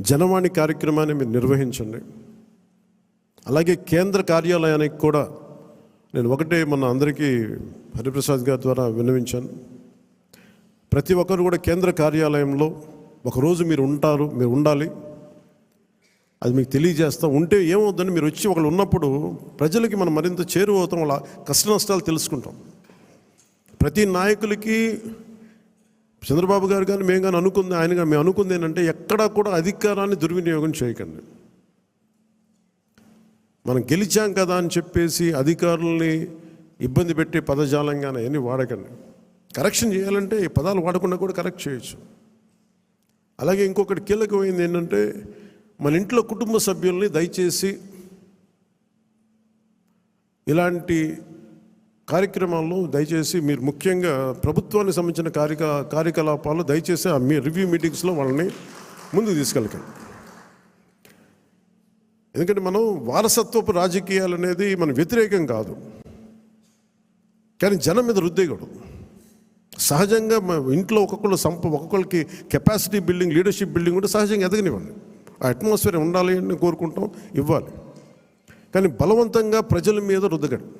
జనవాణి కార్యక్రమాన్ని మీరు నిర్వహించండి. అలాగే కేంద్ర కార్యాలయానికి కూడా నేను ఒకటే మన అందరికీ హరిప్రసాద్ గారి ద్వారా విన్నవించాను. ప్రతి ఒక్కరు కూడా కేంద్ర కార్యాలయంలో ఒకరోజు మీరు ఉంటారు మీరు ఉండాలి. అది మీకు తెలియజేస్తాం ఉంటే ఏమవుతుందని మీరు వచ్చి ఒకళ్ళు ఉన్నప్పుడు ప్రజలకి మనం మరింత చేరువవుతాం వాళ్ళ కష్ట నష్టాలు తెలుసుకుంటాం. ప్రతి నాయకులకి చంద్రబాబు గారు కానీ మేము కానీ అనుకుంది ఆయన కానీ మేము అనుకుంది ఏంటంటే ఎక్కడా కూడా అధికారాన్ని దుర్వినియోగం చేయకండి. మనం గెలిచాం కదా అని చెప్పేసి అధికారుల్ని ఇబ్బంది పెట్టే పదజాలంగానే అవన్నీ వాడకండి. కరెక్షన్ చేయాలంటే ఈ పదాలు వాడకుండా కూడా కరెక్ట్ చేయొచ్చు. అలాగే ఇంకొకటి కీలకమైంది ఏంటంటే మన ఇంట్లో కుటుంబ సభ్యుల్ని దయచేసి ఇలాంటి కార్యక్రమాల్లో దయచేసి మీరు ముఖ్యంగా ప్రభుత్వానికి సంబంధించిన కార్యక కార్యకలాపాలు దయచేసి ఆ మీ రివ్యూ మీటింగ్స్లో వాళ్ళని ముందుకు తీసుకెళ్ళకండి. ఎందుకంటే మనం వారసత్వపు రాజకీయాలు అనేది మన వ్యతిరేకం కాదు. కానీ జనం మీద రుద్దేయకూడదు సహజంగా ఇంట్లో ఒక్కొక్కరు సంప ఒక్కొక్కరికి కెపాసిటీ బిల్డింగ్ లీడర్షిప్ బిల్డింగ్ కూడా సహజంగా ఎదగనివ్వండి. ఆ అట్మాస్ఫియర్ ఉండాలి అని కోరుకుంటాం ఇవ్వాలి. కానీ బలవంతంగా ప్రజల మీద రుద్దగడు.